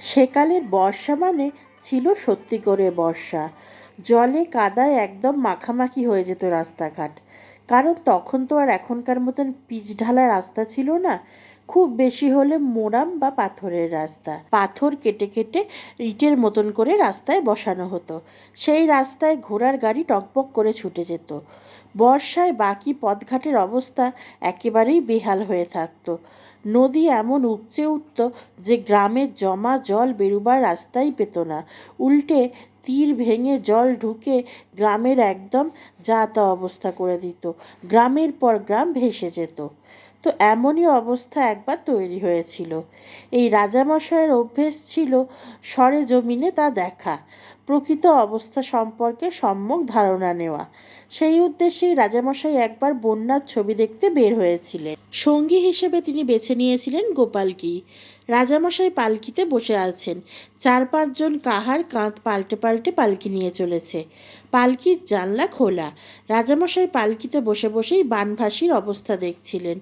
সেকালের বর্ষা মানে ছিল সত্যি করে বর্ষা। জলে কাদায় একদম মাখামাখি হয়ে যেত রাস্তাঘাট। কারণ তখন তো আর এখনকার মতন পিচ ঢালা রাস্তা ছিল না। খুব বেশি হলে মোরাম বা পাথরের রাস্তা। পাথর কেটে কেটে ইটের মতন করে রাস্তায় বসানো হতো। সেই রাস্তায় ঘোড়ার গাড়ি টকবক করে ছুটে যেত। বর্ষায় বাকি পথঘাটের অবস্থা একেবারেই বেহাল হয়ে থাকতো। নদী এমন উপচে উঠত যে গ্রামের জমা জল বেরোবার রাস্তাই পেত না। উল্টে তীর ভেঙে জল ঢুকে গ্রামের একদম যা তা অবস্থা করে দিত। গ্রামের পর গ্রাম ভেসে যেত। তো এমনই অবস্থা একবার তৈরি হয়েছিল। এই রাজামশাইয়ের অভ্যেস ছিল সরে জমিনে তা দেখা, প্রকৃত অবস্থা সম্পর্কে সম্যক ধারণা নেওয়া। সেই উদ্দেশ্যেই রাজামশাই একবার বন্যার ছবি দেখতে বের হয়েছিলেন। সঙ্গী হিসেবে তিনি বেছে নিয়েছিলেন গোপালকি রাজামশাই পালকিতে বসে আছেন। চার পাঁচজন কাহার কাঁধ পাল্টে পাল্টে পালকি নিয়ে চলেছে। পালকির জানলা খোলা। রাজামশাই পালকিতে বসে বসেই বানভাসির অবস্থা দেখছিলেন।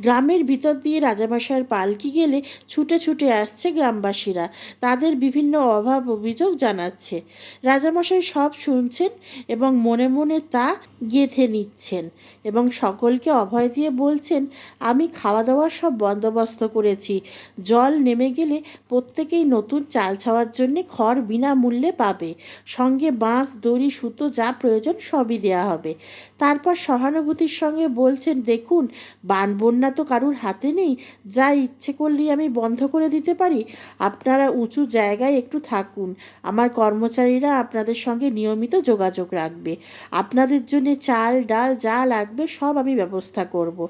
গ্রামের ভিতর দিয়ে রাজামশাইয়ের পালকি গেলে ছুটে ছুটে আসছে গ্রামবাসীরা। তাদের বিভিন্ন অভাব অভিযোগ জানাচ্ছে। রাজামশাই সব শুনছেন এবং মনে মনে তা গেঁথে নিচ্ছেন এবং সকলকে অভয় দিয়ে বলছেন, আমি খাওয়া দাওয়ার সব বন্দোবস্ত করেছি। জল নেমে গেলে প্রত্যেকেই নতুন চাল ছাওয়ার জন্যে খড় বিনামূল্যে পাবে। সঙ্গে বাঁশ, দড়ি সুতো যা প্রয়োজন সবই দেওয়া হবে। তারপর সহানুভূতির সঙ্গে বলছেন, দেখুন, বান বন্যা তো কারুর হাতে নেই। যা ইচ্ছে করলেই আমি বন্ধ করে দিতে পারি। আপনারা উঁচু জায়গায় একটু থাকুন। আমার কর্মচারীরা আপনাদের সঙ্গে নিয়মিত যোগাযোগ রাখবে। আপনাদের জন্য চাল, ডাল যা লাগবে সব আমি ব্যবস্থা করব।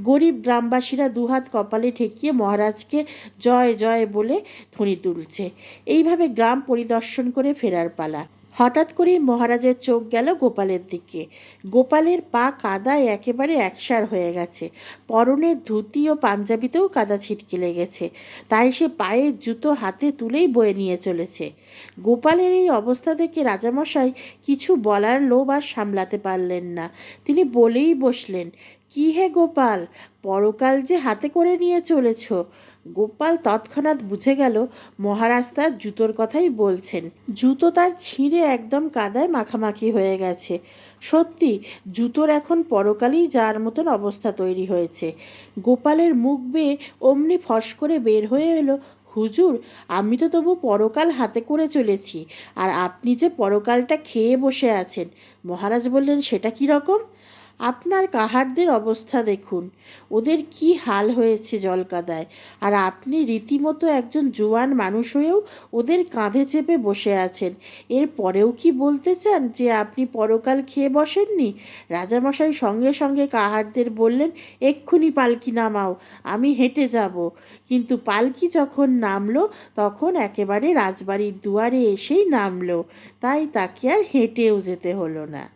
গরিব গ্রামবাসীরা দুহাত কপালে ঠেকিয়ে মহারাজকে জয় জয় বলে ধ্বনি তুলছে। এইভাবে গ্রাম পরিদর্শন করে ফেরার পালা। হঠাৎ করেই মহারাজের চোখ গেল গোপালের দিকে। গোপালের পা কাদায় একেবারে একসার হয়ে গেছে। পরনের ধুতি ও পাঞ্জাবিতেও কাদা ছিটকে লেগেছে। তাই সে পায়ের জুতো হাতে তুলেই বয়ে নিয়ে চলেছে। গোপালের এই অবস্থা দেখে রাজামশাই কিছু বলার লোভ আর সামলাতে পারলেন না। তিনি বলেই বসলেন কি হে গোপাল? পরকাল যে হাতে করে নিয়ে চলেছ। গোপাল তৎক্ষণাৎ বুঝে গেল, মহারাজ তার জুতোর কথাই বলছেন। জুতো তার ছিঁড়ে একদম কাদায় মাখামাখি হয়ে গেছে। সত্যি, জুতোর এখন পরকালেই যার মতন অবস্থা তৈরি হয়েছে। গোপালের মুখ বেয়ে অমনি ফস করে বের হয়ে এলো, হুজুর, আমি তো তবু পরকাল হাতে করে চলেছি, আর আপনি যে পরকালটা খেয়ে বসে আছেন, মহারাজ বললেন, সেটা কী রকম? আপনার কাহারদের অবস্থা দেখুন। ওদের কি হাল হয়েছে জলকাদায়। আর আপনি রীতিমতো একজন জোয়ান মানুষ হয়েও ওদের কাঁধে চেপে বসে আছেন। এর পরেও কি বলতে চান যে আপনি পরকাল খেয়ে বসেননি? রাজামশাই সঙ্গে সঙ্গে কাহারদের বললেন, এক্ষুনি পালকি নামাও, আমি হেঁটে যাব। কিন্তু পালকি যখন নামলো, তখন একেবারে রাজবাড়ির দুয়ারে এসেই নামলো। তাই তাকে আর হেঁটেও যেতে হলো না।